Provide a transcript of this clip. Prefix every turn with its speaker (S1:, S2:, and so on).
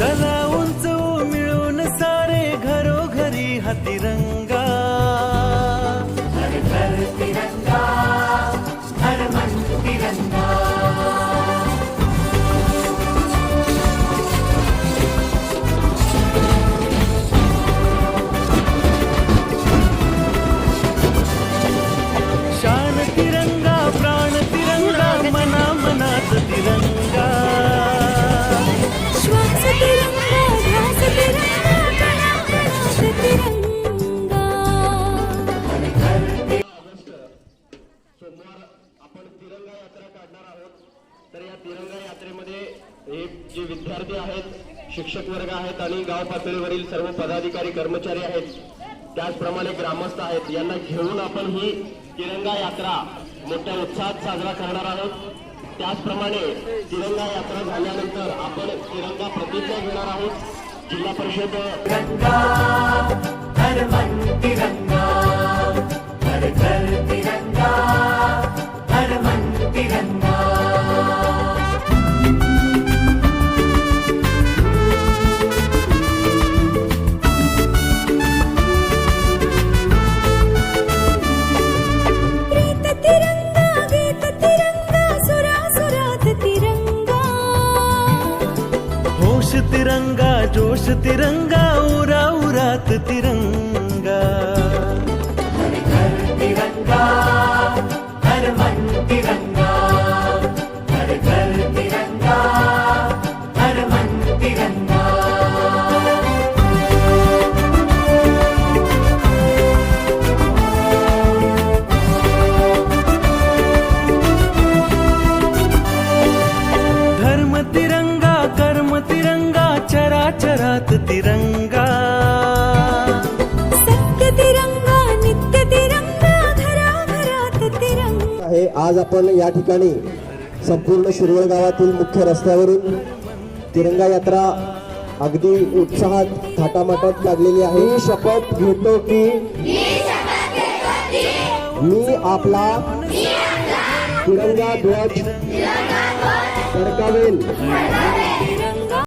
S1: 在那。हे जे विद्यार्थी आहेत शिक्षक वर्ग आहेत आणि गाव पातळीवरील सर्व पदाधिकारी कर्मचारी आहेत त्याचप्रमाणे ग्रामस्थ आहेत यांना घेऊन आपण ही तिरंगा यात्रा मोठ्या उत्साहात साजरा करणार आहोत. त्याचप्रमाणे तिरंगा यात्रा झाल्यानंतर आपण तिरंगा प्रतिज्ञा घेणार आहोत. जिल्हा परिषद
S2: तिरंगा हर मन तिरंगा घर तिरंगा हर मन तिरंगा.
S3: तिरंगा
S4: जोश तिरंगा उरा उरात तिरंगा.
S2: हर घर तिरंगा हर मन तिरंगा हर घर तिरंगा हर मन तिरंगा
S4: धर्म तिरंगा तिरंगा चराचरात तिरंगा.
S3: सत्य तिरंगा नित्य तिरंगा घराघरात तिरंगा.
S5: आहे आज आपण या ठिकाणी संपूर्ण शिरवळ गावातील मुख्य रस्त्यावरून तिरंगा यात्रा अगदी उत्साहात थाटामाटात लागलेली आहे. मी शपथ घेतो की मी आपला तिरंगा ध्वज फडकावेल.